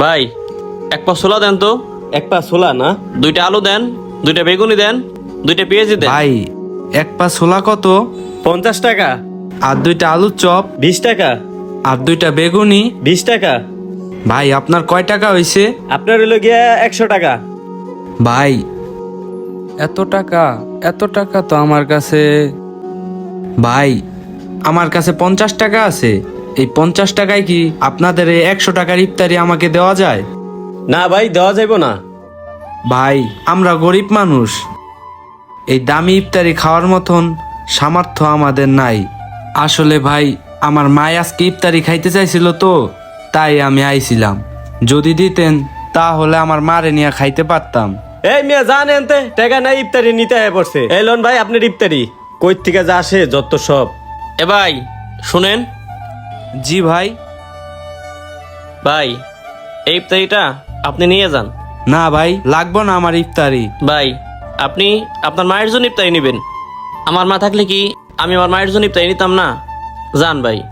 ভাই এক পা ছোলা দেন তো। এক পা ছোলা না? দুইটা আলু দেন দুইটা বেগুনি দেন দুইটা পেঁয়াজি দেন। ভাই এক পা ছোলা কত? পঞ্চাশ টাকা। আর দুইটা আলুর চপ? বিশ টাকা। আর দুইটা বেগুনি? বিশ টাকা। ভাই আপনার কয় টাকা হয়েছে আপনার হলো গিয়া একশো টাকা। ভাই এত টাকা এত টাকা তো আমার কাছে। ভাই আমার কাছে পঞ্চাশ টাকা আছে। এই পঞ্চাশ টাকায় কি আপনাদের এই একশো টাকার ইফতারি আমাকে দেওয়া যায়? না ভাই দেওয়া যাইব না। ভাই আমরা গরিব মানুষ। এই দামি ইফতারি খাওয়ার মতন সামর্থ্য আমাদের নাই। আসলে ভাই আমার মায় আজকে ইফতারি খাইতে চাইছিল তো তাই আমি আইছিলাম। যদি দিতেন তাহলে আমার মারে নিয়ে খাইতে পারতাম। এই মিয়া জান এনতে টাকা নাই ইফতারি নিতে হয়ে পড়ছে। এই লোন ভাই আপনার ইফতারি। কই থেকে যা আসে যত সব। এ ভাই শুনেন জি ভাই। ভাই এই ইফতারিটা আপনি নিয়ে যান। না ভাই লাগবো না আমার ইফতারি। ভাই আপনি আপনার মায়ের জন্য ইফতারি নেবেন। আমার মা থাকলে কি আমি আমার মায়ের জন্য ইফতারি নিতাম না? যান ভাই।